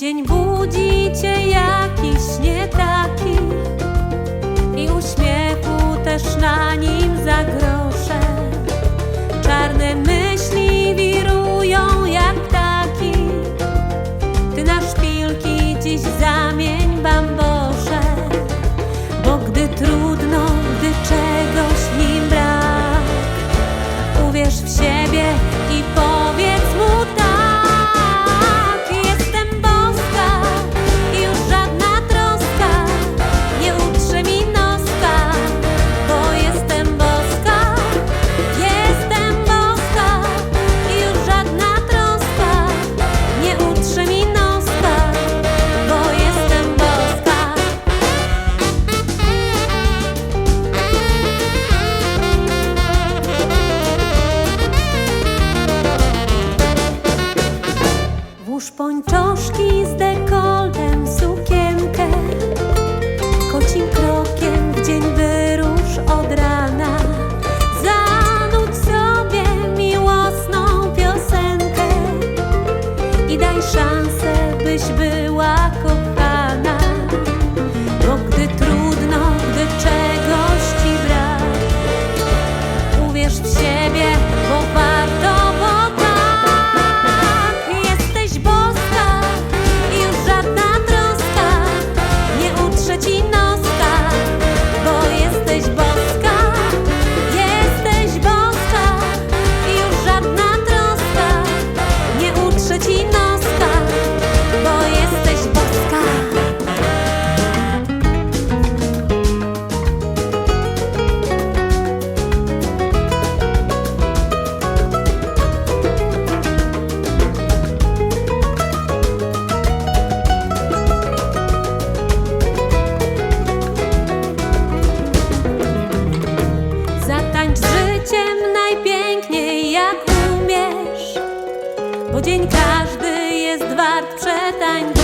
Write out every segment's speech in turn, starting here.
Dzień budzi cię jakiś nie taki. I uśmiechu też na nim zagroszę Czarne myśli wirują jak ptaki. Ty na szpilki dziś zamień bambosze Bo gdy trudno książki z dekoltem sukienkę Kocim krokiem w dzień wyrusz od rana. Zanuć sobie miłosną piosenkę I daj szansę, byś była kochana dzień każdy jest wart przetańczenia.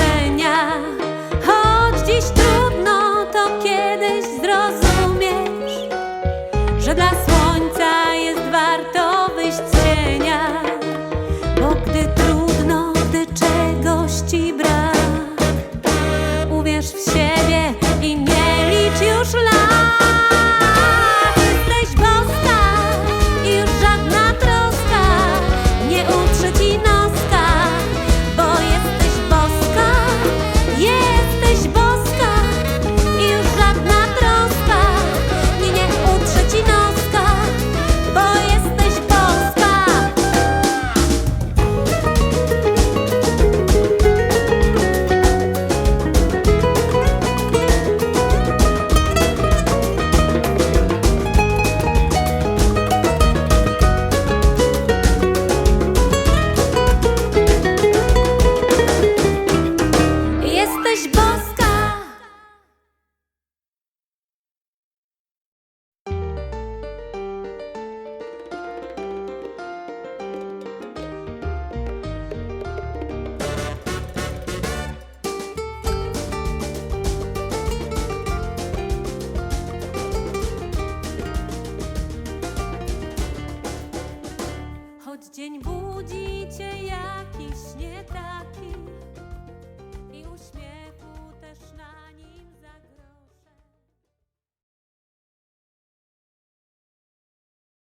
День. будет.